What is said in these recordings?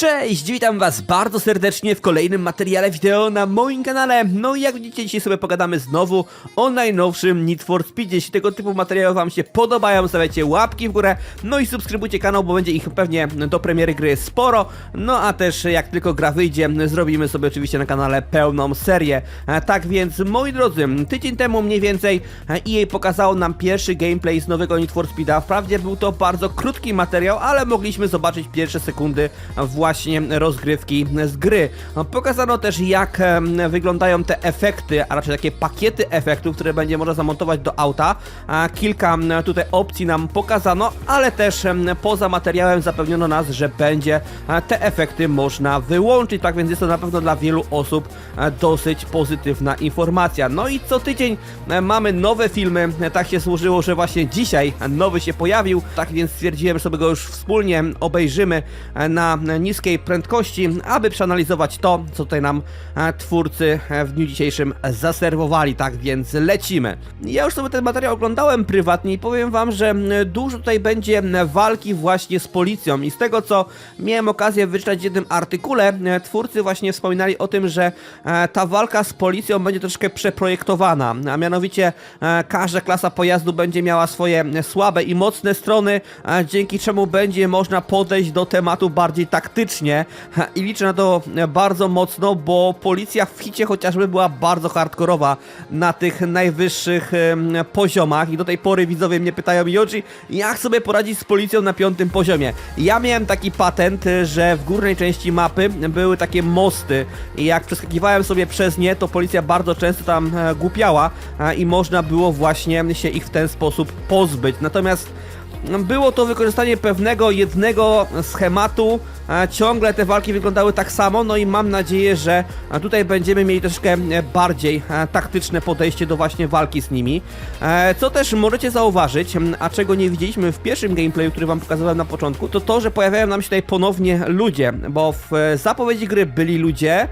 Cześć, witam was bardzo serdecznie w kolejnym materiale wideo na moim kanale. No i jak widzicie, dzisiaj sobie pogadamy znowu o najnowszym Need for Speed. Jeśli tego typu materiały wam się podobają, stawiajcie łapki w górę, no i subskrybujcie kanał, bo będzie ich pewnie do premiery gry sporo. No a też jak tylko gra wyjdzie, zrobimy sobie oczywiście na kanale pełną serię. E, Tak więc, moi drodzy, tydzień temu mniej więcej EA pokazało nam pierwszy gameplay z nowego Need for Speeda. Wprawdzie był to bardzo krótki materiał, ale mogliśmy zobaczyć pierwsze sekundy właśnie rozgrywki z gry. Pokazano też jak wyglądają te efekty, a raczej takie pakiety efektów, które będzie można zamontować do auta. Kilka tutaj opcji nam pokazano, ale też poza materiałem zapewniono nas, że będzie te efekty można wyłączyć, tak więc jest to na pewno dla wielu osób dosyć pozytywna informacja. No i co tydzień e, mamy nowe filmy, E, tak się złożyło, że właśnie dzisiaj nowy się pojawił, tak więc stwierdziłem, że sobie go już wspólnie obejrzymy e, na niskiej prędkości, aby przeanalizować to, co tutaj nam e, twórcy e, w dniu dzisiejszym zaserwowali, tak więc lecimy. Ja już sobie ten materiał oglądałem prywatnie i powiem wam, że dużo tutaj będzie walki właśnie z policją. I z tego, co miałem okazję wyczytać w jednym artykule, twórcy właśnie wspominali o tym, że e, ta walka z policją będzie troszkę przeprojektowana, a mianowicie każda klasa pojazdu będzie miała swoje słabe i mocne strony, dzięki czemu będzie można podejść do tematu bardziej taktycznie Ha, i liczę na to bardzo mocno, bo policja w hicie chociażby była bardzo hardkorowa na tych najwyższych poziomach i do tej pory widzowie mnie pytają Yoji, jak sobie poradzić z policją na piątym poziomie. Ja miałem taki patent, że w górnej części mapy były takie mosty i jak przeskakiwałem sobie przez nie, to policja bardzo często tam e, głupiała i można było właśnie się ich w ten sposób pozbyć. Natomiast było to wykorzystanie pewnego jednego schematu. Ciągle te walki wyglądały tak samo, no i mam nadzieję, że tutaj będziemy mieli troszkę e, bardziej e, taktyczne podejście do właśnie walki z nimi. E, Co też możecie zauważyć, a czego nie widzieliśmy w pierwszym gameplayu, który wam pokazywałem na początku, to to, że pojawiają nam się tutaj ponownie ludzie, bo w zapowiedzi gry byli ludzie,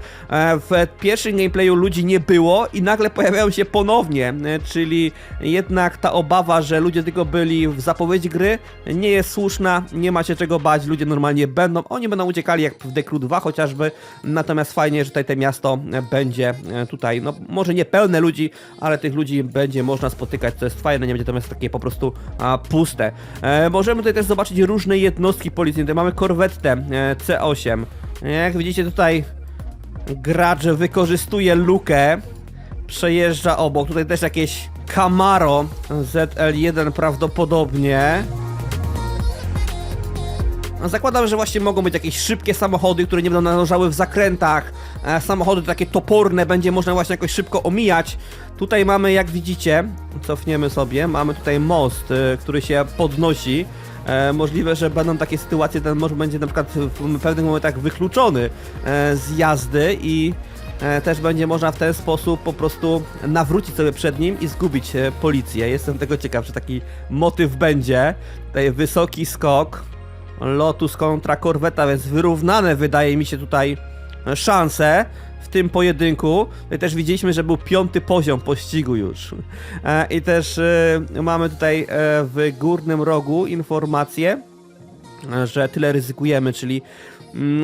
w pierwszym gameplayu ludzi nie było i nagle pojawiają się ponownie, czyli jednak ta obawa, że ludzie tylko byli w zapowiedzi gry nie jest słuszna, nie ma się czego bać, ludzie normalnie będą, oni będą uciekali jak w Dekru 2 chociażby, natomiast fajnie, że tutaj to miasto będzie e, tutaj, no może nie pełne ludzi, ale tych ludzi będzie można spotykać, co jest fajne, nie będzie to miasto takie po prostu a, puste. E, możemy tutaj też zobaczyć różne jednostki policyjne, mamy korwetę e, C8, jak widzicie tutaj gracz wykorzystuje lukę, przejeżdża obok. Tutaj też jakieś Camaro ZL1 prawdopodobnie. Zakładam, że właśnie mogą być jakieś szybkie samochody, które nie będą nadążały w zakrętach. E, samochody takie toporne, będzie można właśnie jakoś szybko omijać. Tutaj mamy, jak widzicie, cofniemy sobie, mamy tutaj most, y, który się podnosi. E, możliwe, że będą takie sytuacje, ten most będzie na przykład w pewnych momentach wykluczony e, z jazdy i e, też będzie można w ten sposób po prostu nawrócić sobie przed nim i zgubić e, policję. Jestem tego ciekaw, czy taki motyw będzie. Tutaj wysoki skok, Lotus kontra Corvetta, więc wyrównane wydaje mi się tutaj e, szanse w tym pojedynku. Też widzieliśmy, że był piąty poziom pościgu już. E, I też e, mamy tutaj w górnym rogu informację, że tyle ryzykujemy, czyli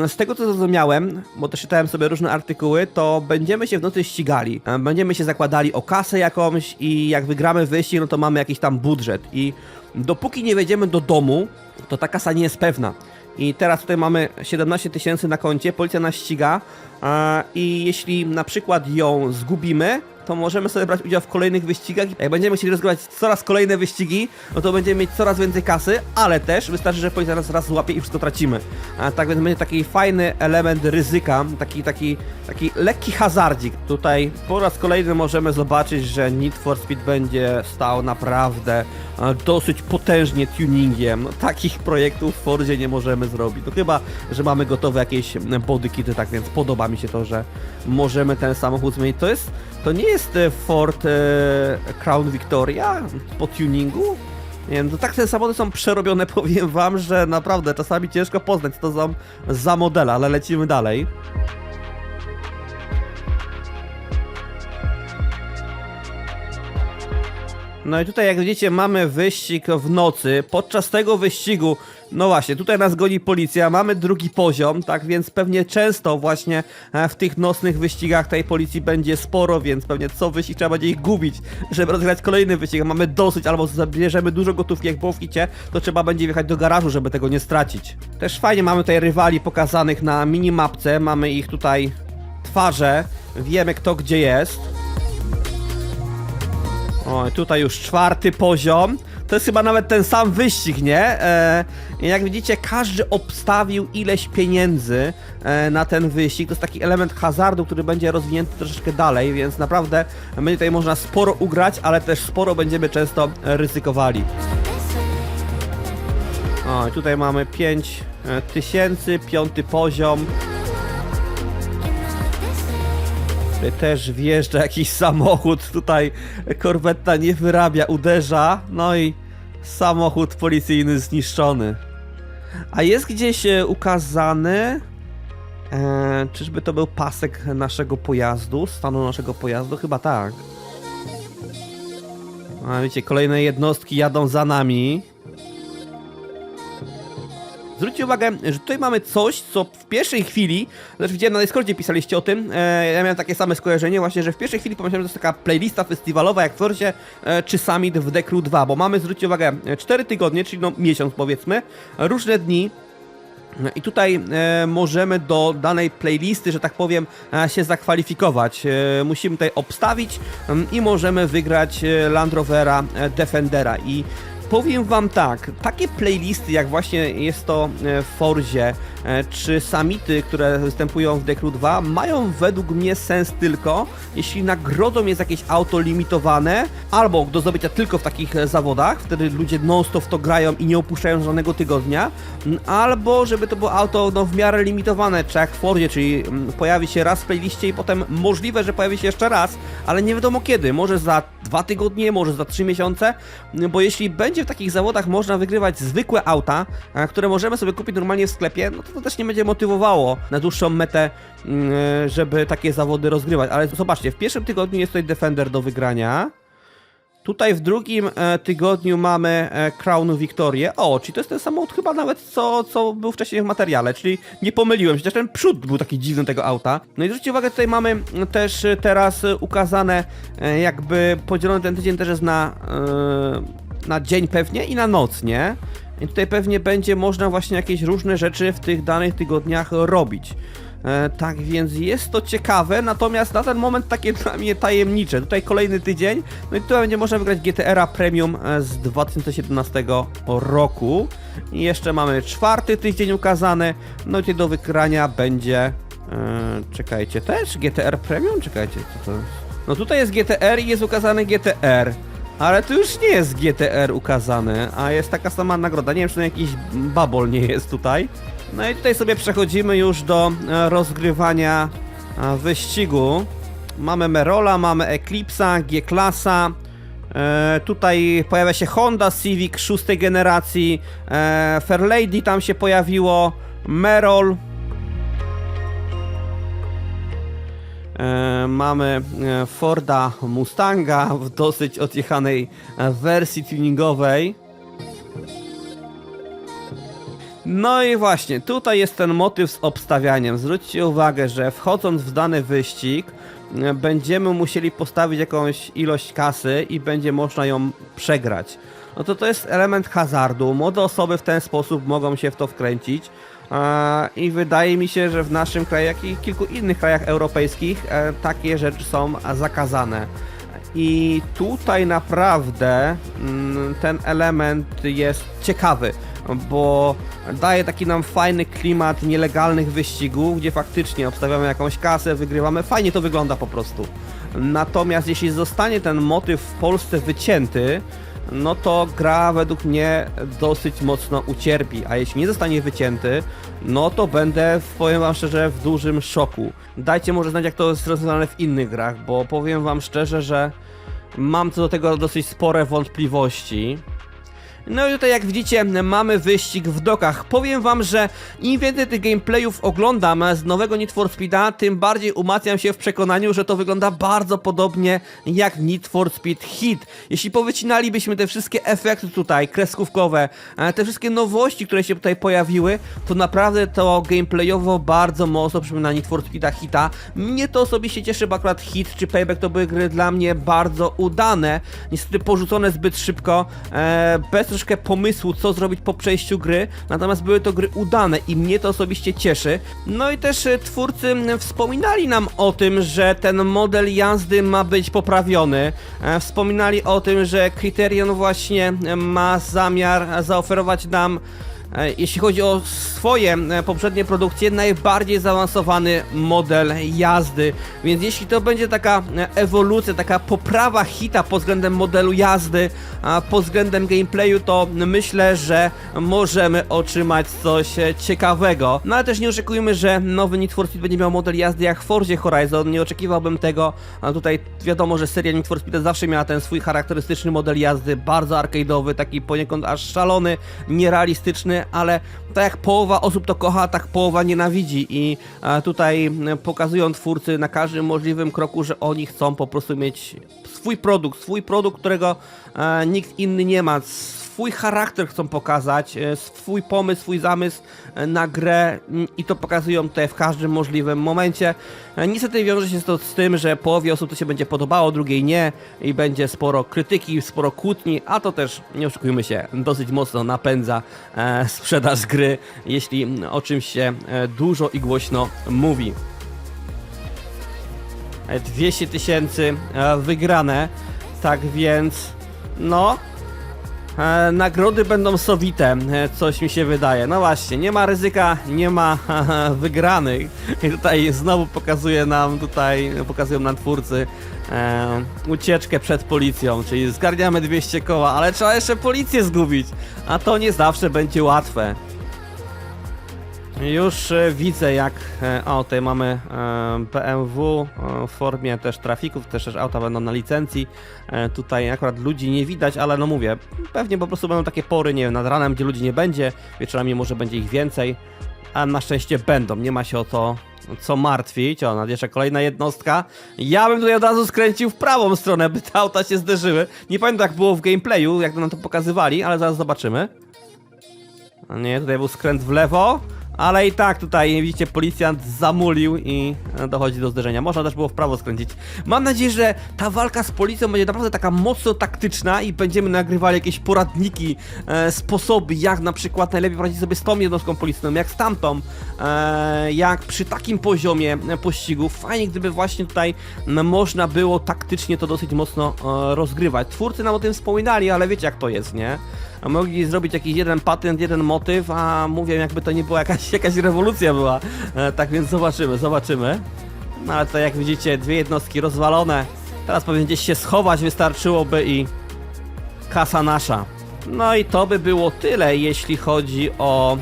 z tego co zrozumiałem, bo też czytałem sobie różne artykuły, to będziemy się w nocy ścigali. E, Będziemy się zakładali o kasę jakąś i jak wygramy wyścig, no to mamy jakiś tam budżet. I dopóki nie wejdziemy do domu, to ta kasa nie jest pewna. I teraz tutaj mamy 17 tysięcy na koncie, policja nas ściga a, i jeśli na przykład ją zgubimy, to możemy sobie brać udział w kolejnych wyścigach. Jak będziemy chcieli rozgrywać coraz kolejne wyścigi, no to będziemy mieć coraz więcej kasy, ale też wystarczy, że policja nas raz złapie i wszystko tracimy. A tak więc będzie taki fajny element ryzyka, taki, taki, taki lekki hazardzik. Tutaj po raz kolejny możemy zobaczyć, że Need for Speed będzie stał naprawdę e, dosyć potężnie tuningiem. No, takich projektów w Fordzie nie możemy zrobić. No chyba, że mamy gotowe jakieś bodykity, tak więc podoba mi się to, że możemy ten samochód zmienić. To jest, to nie jest e, Ford e, Crown Victoria po tuningu? Nie wiem, to tak te samochody są przerobione, powiem wam, że naprawdę czasami ciężko poznać, co to są za modele, ale lecimy dalej. No i tutaj jak widzicie mamy wyścig w nocy. Podczas tego wyścigu No właśnie, tutaj nas goni policja, mamy drugi poziom, tak więc pewnie często właśnie e, w tych nocnych wyścigach tej policji będzie sporo, więc pewnie co wyścig trzeba będzie ich gubić, żeby rozgrać kolejny wyścig. Mamy dosyć, albo zabierzemy dużo gotówki jak było w kicie, to trzeba będzie wjechać do garażu, żeby tego nie stracić. Też fajnie mamy tutaj rywali pokazanych na minimapce, mamy ich tutaj twarze, wiemy kto gdzie jest. O, tutaj już czwarty poziom. To jest chyba nawet ten sam wyścig, nie? E, jak widzicie, każdy obstawił ileś pieniędzy e, na ten wyścig. To jest taki element hazardu, który będzie rozwinięty troszeczkę dalej, więc naprawdę będzie tutaj można sporo ugrać, ale też sporo będziemy często ryzykowali. O, i tutaj mamy 5 tysięcy, piąty poziom. Tutaj też wjeżdża jakiś samochód, tutaj korwetta nie wyrabia, uderza, no i samochód policyjny zniszczony. A jest gdzieś e, ukazany, e, czyżby to był pasek naszego pojazdu, stanu naszego pojazdu? Chyba tak. A wiecie, kolejne jednostki jadą za nami. Zwróćcie uwagę, że tutaj mamy coś, co w pierwszej chwili, znaczy widziałem na Discordzie pisaliście o tym, e, ja miałem takie same skojarzenie właśnie, że w pierwszej chwili pomyślałem, że to jest taka playlista festiwalowa jak w Forzie e, czy Summit w Decru 2, bo mamy, zwróćcie uwagę, 4 tygodnie, czyli no miesiąc powiedzmy, różne dni, i tutaj e, możemy do danej playlisty, że tak powiem, e, się zakwalifikować. E, musimy tutaj obstawić mm, i możemy wygrać e, Land Rovera e, Defendera. I powiem wam tak, takie playlisty jak właśnie jest to e, w Forzie, e, czy Summity, które występują w Decru 2, mają według mnie sens tylko, jeśli nagrodą jest jakieś auto limitowane, albo do zdobycia tylko w takich e, zawodach, wtedy ludzie non-stop to grają i nie opuszczają żadnego tygodnia, albo żeby to było auto no, w miarę limitowane, czy jak w Fordzie, czyli pojawi się raz w playliście i potem możliwe, że pojawi się jeszcze raz, ale nie wiadomo kiedy, może za dwa tygodnie, może za trzy miesiące, bo jeśli będzie w takich zawodach można wygrywać zwykłe auta, które możemy sobie kupić normalnie w sklepie, no to, to też nie będzie motywowało na dłuższą metę, mm, żeby takie zawody rozgrywać, ale zobaczcie, w pierwszym tygodniu jest tutaj Defender do wygrania, Tutaj w drugim e, tygodniu mamy e, Crown Victorię. O, czyli to jest ten samochód chyba nawet co, co był wcześniej w materiale, czyli nie pomyliłem się, chociaż ten przód był taki dziwny tego auta. No i zwróćcie uwagę, tutaj mamy m, też e, teraz e, ukazane, e, jakby podzielony ten tydzień też jest na, e, na dzień pewnie i na noc, nie? I tutaj pewnie będzie można właśnie jakieś różne rzeczy w tych danych tygodniach robić. E, tak więc jest to ciekawe, natomiast na ten moment takie dla mnie tajemnicze. Tutaj kolejny tydzień, no i tutaj będzie można wygrać GTR-a Premium e, z 2017 roku. I jeszcze mamy czwarty tydzień ukazany, no i tutaj do wygrania będzie... E, czekajcie, też GTR Premium? Czekajcie, co to jest? No tutaj jest GTR i jest ukazany GTR. Ale to już nie jest GTR ukazany, a jest taka sama nagroda. Nie wiem, czy to jakiś babol nie jest tutaj. No i tutaj sobie przechodzimy już do e, rozgrywania e, wyścigu. Mamy Merola, mamy Eclipse'a, G-klasa. E, tutaj pojawia się Honda Civic szóstej generacji. E, Fairlady tam się pojawiło. Merol. Mamy e, Forda Mustanga w dosyć odjechanej e, wersji tuningowej. No i właśnie, tutaj jest ten motyw z obstawianiem. Zwróćcie uwagę, że wchodząc w dany wyścig, e, będziemy musieli postawić jakąś ilość kasy i będzie można ją przegrać. No to to jest element hazardu. Młode osoby w ten sposób mogą się w to wkręcić. E, I wydaje mi się, że w naszym kraju, jak i kilku innych krajach europejskich, e, takie rzeczy są zakazane. I tutaj naprawdę mm, ten element jest ciekawy, bo daje taki nam fajny klimat nielegalnych wyścigów, gdzie faktycznie obstawiamy jakąś kasę, wygrywamy, fajnie to wygląda po prostu. Natomiast jeśli zostanie ten motyw w Polsce wycięty, no to gra według mnie dosyć mocno ucierpi, a jeśli nie zostanie wycięty, no to będę, powiem wam szczerze, w dużym szoku. Dajcie może znać, jak to jest rozwiązane w innych grach, bo powiem wam szczerze, że mam co do tego dosyć spore wątpliwości. No i tutaj jak widzicie mamy wyścig w dokach. Powiem wam, że im więcej tych gameplayów oglądam z nowego Need for Speeda, tym bardziej umacniam się w przekonaniu, że to wygląda bardzo podobnie jak Need for Speed Hit. Jeśli powycinalibyśmy te wszystkie efekty tutaj, kreskówkowe, e, te wszystkie nowości, które się tutaj pojawiły, to naprawdę to gameplayowo bardzo mocno przypomina Need for Speeda Hita. Mnie to osobiście cieszy, bo akurat Hit czy Payback to były gry dla mnie bardzo udane. Niestety porzucone zbyt szybko, e, bez troszkę pomysłu, co zrobić po przejściu gry, natomiast były to gry udane i mnie to osobiście cieszy. No i też e, twórcy wspominali nam o tym, że ten model jazdy ma być poprawiony. E, wspominali o tym, że Criterion właśnie e, ma zamiar zaoferować nam jeśli chodzi o swoje e, poprzednie produkcje, najbardziej zaawansowany model jazdy. Więc jeśli to będzie taka e, ewolucja, taka poprawa hita pod względem modelu jazdy, pod względem gameplayu, to myślę, że możemy otrzymać coś e, ciekawego. No ale też nie oczekujmy, że nowy Need for Speed będzie miał model jazdy jak w Forzie Horizon. Nie oczekiwałbym tego. A tutaj wiadomo, że seria Need for Speed zawsze miała ten swój charakterystyczny model jazdy, bardzo arcade'owy, taki poniekąd aż szalony, nierealistyczny, ale tak jak połowa osób to kocha, tak połowa nienawidzi. I e, tutaj pokazują twórcy na każdym możliwym kroku, że oni chcą po prostu mieć swój produkt, swój produkt, którego e, nikt inny nie ma, swój charakter chcą pokazać, e, swój pomysł, swój zamysł e, na grę mm, i to pokazują tutaj w każdym możliwym momencie. E, Niestety wiąże się to z tym, że połowie osób to się będzie podobało, drugiej nie i będzie sporo krytyki, sporo kłótni, a to też, nie oszukujmy się, dosyć mocno napędza sprzedaż gry, jeśli mm, o czymś się dużo i głośno mówi. E, 200 tysięcy wygrane, tak więc no e, nagrody będą sowite, e, coś mi się wydaje. No właśnie, nie ma ryzyka, nie ma wygranych. I tutaj znowu pokazuje nam, tutaj pokazują nam twórcy e, ucieczkę przed policją, czyli zgarniamy 200 koła, ale trzeba jeszcze policję zgubić, a to nie zawsze będzie łatwe. Już e, widzę jak, e, o tutaj mamy e, BMW e, w formie też trafików, też, też auta będą na licencji, e, tutaj akurat ludzi nie widać, ale no mówię, pewnie po prostu będą takie pory, nie wiem, nad ranem, gdzie ludzi nie będzie, wieczorami może będzie ich więcej, a na szczęście będą, nie ma się o to co martwić, o nadjeżdża kolejna jednostka, ja bym tutaj od razu skręcił w prawą stronę, by te auta się zderzyły, nie pamiętam jak było w gameplayu, jak nam to pokazywali, ale zaraz zobaczymy. Nie, tutaj był skręt w lewo, ale i tak tutaj, widzicie, policjant zamulił i dochodzi do zderzenia. Można też było w prawo skręcić. Mam nadzieję, że ta walka z policją będzie naprawdę taka mocno taktyczna i będziemy nagrywali jakieś poradniki, e, sposoby, jak na przykład najlepiej poradzić sobie z tą jednostką policyjną, jak z tamtą, e, jak przy takim poziomie e, pościgu. Fajnie, gdyby właśnie tutaj można było taktycznie to dosyć mocno e, rozgrywać. Twórcy nam o tym wspominali, ale wiecie jak to jest, nie? A mogli zrobić jakiś jeden patent, jeden motyw, a mówię jakby to nie była jakaś, jakaś rewolucja była. E, tak więc zobaczymy, zobaczymy. No ale to jak widzicie, dwie jednostki rozwalone. Teraz pewnie gdzieś się schować wystarczyłoby i kasa nasza. No i to by było tyle, jeśli chodzi o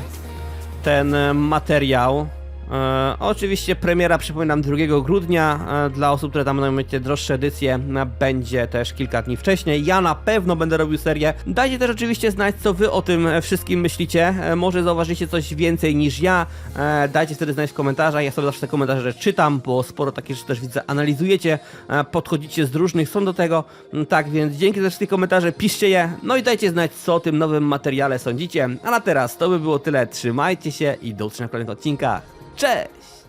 ten e, materiał. E, oczywiście premiera, przypominam, 2 grudnia. E, dla osób, które tam będą mieć droższe edycje, e, będzie też kilka dni wcześniej. Ja na pewno będę robił serię. Dajcie też oczywiście znać, co wy o tym wszystkim myślicie. E, może zauważycie coś więcej niż ja. E, dajcie wtedy znać w komentarzach. Ja sobie zawsze te komentarze czytam, bo sporo takich rzeczy też widzę. Analizujecie, e, podchodzicie z różnych stron do tego. Mm, Tak więc dzięki za wszystkie komentarze, piszcie je. No i dajcie znać, co o tym nowym materiale sądzicie. A na teraz to by było tyle. Trzymajcie się i do usłyszenia w kolejnych odcinkach. Cześć!